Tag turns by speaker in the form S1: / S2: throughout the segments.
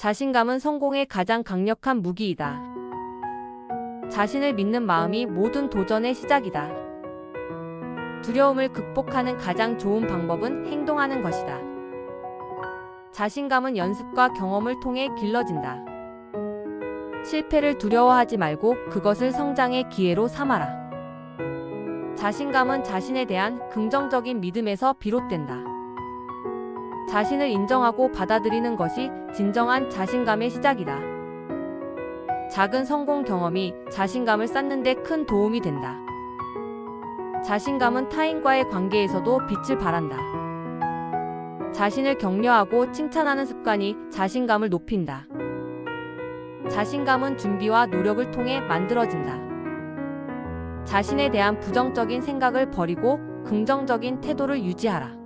S1: 자신감은 성공의 가장 강력한 무기이다. 자신을 믿는 마음이 모든 도전의 시작이다. 두려움을 극복하는 가장 좋은 방법은 행동하는 것이다. 자신감은 연습과 경험을 통해 길러진다. 실패를 두려워하지 말고 그것을 성장의 기회로 삼아라. 자신감은 자신에 대한 긍정적인 믿음에서 비롯된다. 자신을 인정하고 받아들이는 것이 진정한 자신감의 시작이다. 작은 성공 경험이 자신감을 쌓는데 큰 도움이 된다. 자신감은 타인과의 관계에서도 빛을 발한다. 자신을 격려하고 칭찬하는 습관이 자신감을 높인다. 자신감은 준비와 노력을 통해 만들어진다. 자신에 대한 부정적인 생각을 버리고 긍정적인 태도를 유지하라.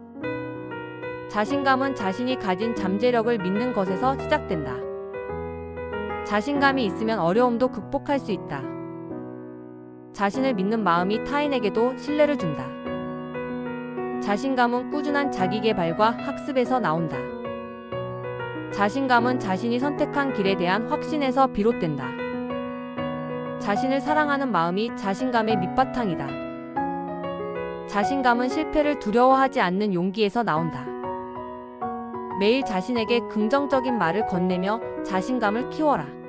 S1: 자신감은 자신이 가진 잠재력을 믿는 것에서 시작된다. 자신감이 있으면 어려움도 극복할 수 있다. 자신을 믿는 마음이 타인에게도 신뢰를 준다. 자신감은 꾸준한 자기 개발과 학습에서 나온다. 자신감은 자신이 선택한 길에 대한 확신에서 비롯된다. 자신을 사랑하는 마음이 자신감의 밑바탕이다. 자신감은 실패를 두려워하지 않는 용기에서 나온다. 매일 자신에게 긍정적인 말을 건네며 자신감을 키워라.